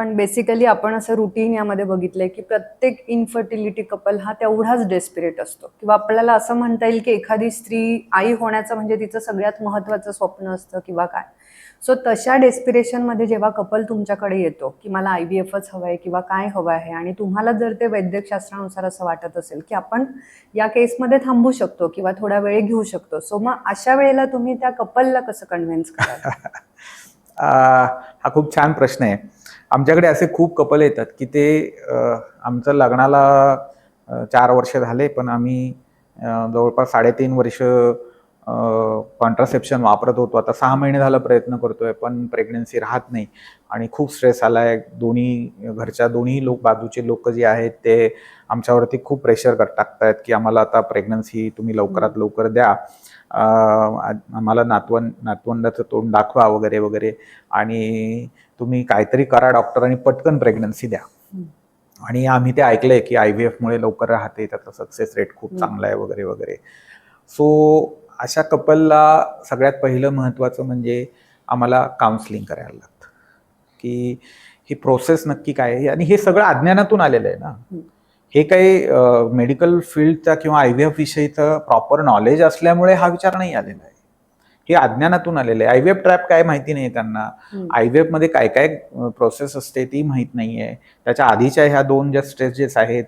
पण बेसिकली आपण असं रुटीन यामध्ये बघितलंय की प्रत्येक इन्फर्टिलिटी कपल हा तेवढाच डेस्पिरेट असतो. किंवा आपल्याला असं म्हणता येईल की एखादी स्त्री आई होण्याचं म्हणजे तिचं सगळ्यात महत्वाचं स्वप्न असतं किंवा काय. सो तशा डेस्पिरेशनमध्ये जेव्हा कपल तुमच्याकडे येतो की मला आय व्ही एफच हवं आहे किंवा काय हवं आहे आणि तुम्हाला जर ते वैद्यकशास्त्रानुसार असं वाटत असेल की आपण या केसमध्ये थांबू शकतो किंवा थोडा वेळ घेऊ शकतो. सो मग अशा वेळेला तुम्ही त्या कपलला कसं कन्व्हिन्स कराल? हा खूप छान प्रश्न आहे. आमच्याकडे असे खूप कपल येतात की ते आमचं लग्नाला चार वर्ष झाले पण आम्ही जवळपास साडेतीन वर्ष कॉन्ट्रासेप्शन वापरत होतो. आता सहा महिने झाला प्रयत्न करतोय पण प्रेग्नन्सी राहत नाही. आणि खूप स्ट्रेस आलाय. दोन्ही घरच्या दोन्ही लोक बाजूचे लोक जे आहेत ते आमच्यावरती खूप प्रेशर कर टाकतायत की आम्हाला आता प्रेग्नन्सी तुम्ही लवकरात लवकर द्या. आम्हाला नातवंड नातवंडाचं तोंड दाखवा वगैरे वगैरे. आणि तुम्ही काहीतरी करा डॉक्टर आणि पटकन प्रेग्नन्सी द्या. आणि आम्ही ते ऐकलंय की आय व्ही एफमुळे लवकर राहते त्याचा सक्सेस रेट खूप. चांगला आहे वगैरे वगैरे. सो अशा कपलला सगळ्यात पहिलं महत्त्वाचं म्हणजे आम्हाला काउन्सलिंग करायला लागतं. की ही प्रोसेस नक्की काय आहे? आणि हे सगळं अज्ञानातून आलेलं आहे ना. हं. काही मेडिकल फील्डचा किंवा आय व्ही एफ विषयीचं प्रॉपर नॉलेज असल्यामुळे हा विचार नाही आलेला आहे. हे अज्ञानातून आलेलं आहे. आय व्ही एफ ट्रॅप काय माहिती नाही त्यांना. आय व्ही एफमध्ये काय काय प्रोसेस असते ती माहीत नाही आहे. त्याच्या आधीच्या ह्या दोन ज्या स्टेजेस आहेत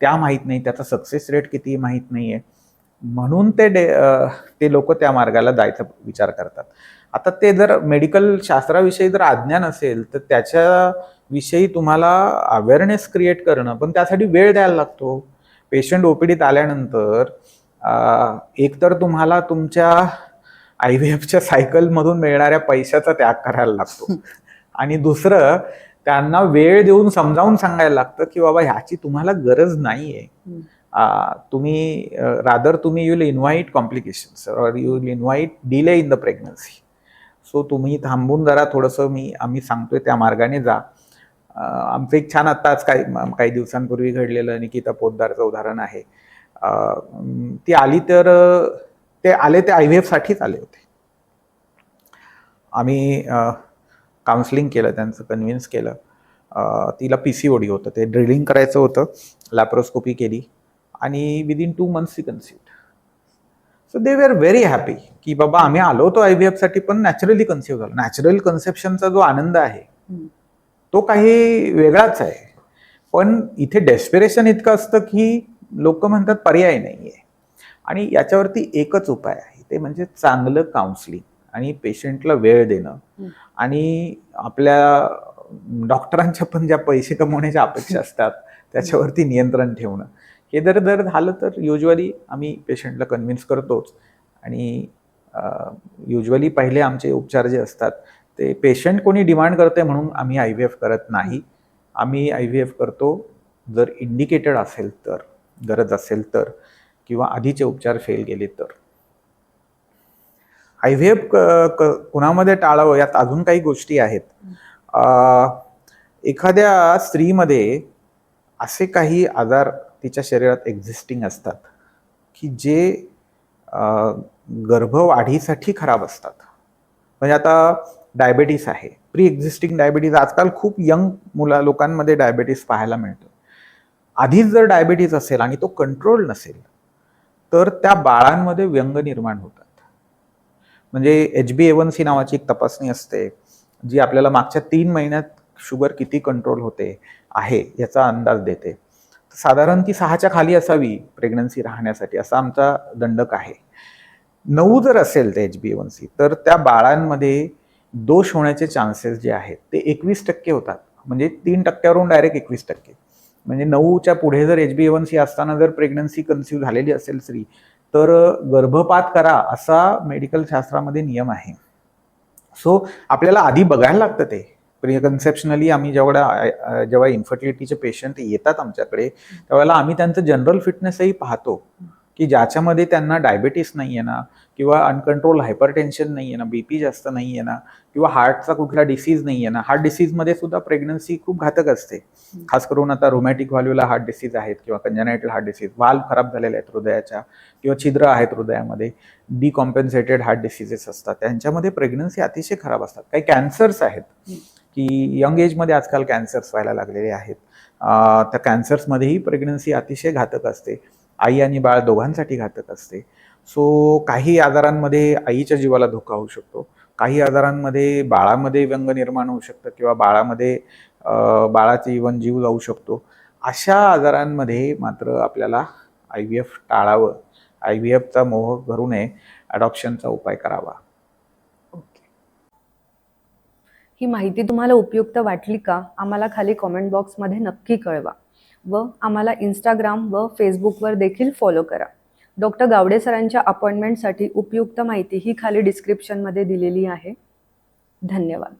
त्या माहीत नाही. त्याचा सक्सेस रेट किती माहीत नाही आहे. म्हणून ते डे ते लोक त्या मार्गाला जायचा विचार करतात. आता ते जर मेडिकल शास्त्राविषयी जर अज्ञान असेल तर त्याच्याविषयी तुम्हाला अवेअरनेस क्रिएट करणं पण त्यासाठी वेळ द्यायला लागतो. पेशंट ओपीडीत आल्यानंतर एकतर तुम्हाला तुमच्या आय व्ही एफच्या सायकलमधून मिळणाऱ्या पैशाचा त्याग करायला लागतो. आणि दुसरं त्यांना वेळ देऊन समजावून सांगायला लागतं की बाबा ह्याची तुम्हाला गरज नाही आहे तुम्ही रादर तुम्ही यू विल इन्व्हाइट कॉम्प्लिकेशन्स और you will invite delay in the pregnancy so तुम्ही थांबून जरा थोडंसं मी आम्ही सांगतोय त्या मार्गाने जा. आमचं एक छान आत्ताच काही काही दिवसांपूर्वी घडलेलं निकिता पोद्दारचं उदाहरण आहे. ती आली तर ते आले ते आय व्ही एफसाठीच आले होते. आम्ही काउन्सिलिंग केलं त्यांचं कन्व्हिन्स केलं. तिला पी सी ओडी होतं. ते ड्रिलिंग करायचं होतं. लॅप्रोस्कोपी केली. आणि विदिन टू मंथ्स ती conceived so they were very happy की बाबा आम्ही आलो होतो आय व्ही एफसाठी पण नॅचरली कन्सिव्ह झालो. नॅचरल कन्सेप्शनचा जो आनंद आहे. तो काही वेगळाच आहे. पण इथे डेस्पिरेशन इतकं असतं की लोक म्हणतात पर्याय नाही आहे आणि याच्यावरती एकच उपाय आहे. ते म्हणजे चांगलं काउन्सिलिंग आणि पेशंटला वेळ देणं. आणि आपल्या डॉक्टरांच्या पण ज्या पैसे कमवण्याच्या अपेक्षा असतात त्याच्यावरती नियंत्रण ठेवणं. हे जर जर झालं तर युजली आम्ही पेशंटला कन्व्हिन्स करतोच. आणि युजली पहिले आमचे उपचार जे असतात ते पेशंट कोणी डिमांड करते म्हणून आम्ही आय व्ही एफ करत नाही. आम्ही आय व्ही एफ करतो जर इंडिकेटेड असेल तर गरज असेल तर किंवा आधीचे उपचार फेल गेले तर. आय व्ही एफ कुणामध्ये टाळावं? यात अजून काही गोष्टी आहेत. एखाद्या स्त्रीमध्ये असे काही आजार तिच्या शरीरात एक्झिस्टिंग असतात की जे गर्भवाढीसाठी खराब असतात. म्हणजे आता डायबेटीस आहे. प्री एक्झिस्टिंग डायबेटीस आजकाल खूप यंग मुला लोकांमध्ये डायबेटीस पाहायला मिळतो आधीच जर डायबेटीस असेल आणि तो कंट्रोल नसेल तर त्या बाळांमध्ये व्यंग निर्माण होतात. म्हणजे एच बी एवन सी नावाची एक तपासणी असते जी आपल्याला मागच्या तीन महिन्यात शुगर किती कंट्रोल होते आहे याचा अंदाज देते. साधारण ती सहाच्या खाली असावी प्रेग्नन्सी राहण्यासाठी असा आमचा दंडक आहे. नऊ जर असेल ते एच बी वन सी तर त्या बाळांमध्ये दोष होण्याचे चान्सेस जे आहेत ते एकवीस टक्के होतात. म्हणजे तीन टक्क्यावरून डायरेक्ट एकवीस टक्के. म्हणजे नऊच्या पुढे जर एच बी वन सी असताना जर प्रेग्नन्सी कन्सिव्ह झालेली असेल स्त्री तर गर्भपात करा असा मेडिकल शास्त्रामध्ये नियम आहे. सो आपल्याला आधी बघायला लागतं ते. प्रिकन्सेप्शनली आम्ही जेवढ्या जेव्हा इन्फर्टिलिटीचे पेशंट येतात आमच्याकडे त्यावेळेला आम्ही त्यांचं जनरल फिटनेसही पाहतो. की ज्याच्यामध्ये त्यांना डायबेटीस नाही आहे ना किंवा अनकंट्रोल हायपरटेन्शन नाही आहे ना बीपी जास्त नाही आहे ना किंवा हार्टचा कुठला डिसीज नाही आहे ना हार्ट डिसीजमध्ये सुद्धा प्रेग्नन्सी खूप घातक असते. खास करून आता रोमॅटिक व्हॅल्यूला हार्ट डिसीज आहेत किंवा कंजनायटल हार्ट डिसीज वाल्व खराब झालेले आहेत हृदयाच्या किंवा छिद्र आहेत हृदयामध्ये डिकॉम्पेन्सेटेड हार्ट डिसीजेस असतात. त्यांच्यामध्ये प्रेग्नन्सी अतिशय खराब असतात. काही कॅन्सर्स आहेत. की यंग एजमध्ये आजकाल कॅन्सर्स व्हायला लागलेले आहेत. त्या कॅन्सर्समध्येही प्रेग्नन्सी अतिशय घातक असते. आई आणि बाळ दोघांसाठी घातक असते. सो काही आजारांमध्ये आईच्या जीवाला धोका होऊ शकतो. काही आजारांमध्ये बाळामध्ये व्यंग निर्माण होऊ शकतं किंवा बाळामध्ये बाळाचे इवन जीव जाऊ शकतो. अशा आजारांमध्ये मात्र आपल्याला आय व्ही एफ टाळावं. आय व्ही एफचा मोह करू नये. अडॉप्शनचा उपाय करावा. ही माहिती तुम्हाला उपयुक्त वाटली का आम्हाला खाली कॉमेंट बॉक्समध्ये नक्की कळवा. व आम्हाला इंस्टाग्राम व फेसबुकवर देखील फॉलो करा. डॉक्टर गावडे सरांच्या अपॉइंटमेंटसाठी उपयुक्त माहिती ही खाली डिस्क्रिप्शनमध्ये दिलेली आहे. धन्यवाद.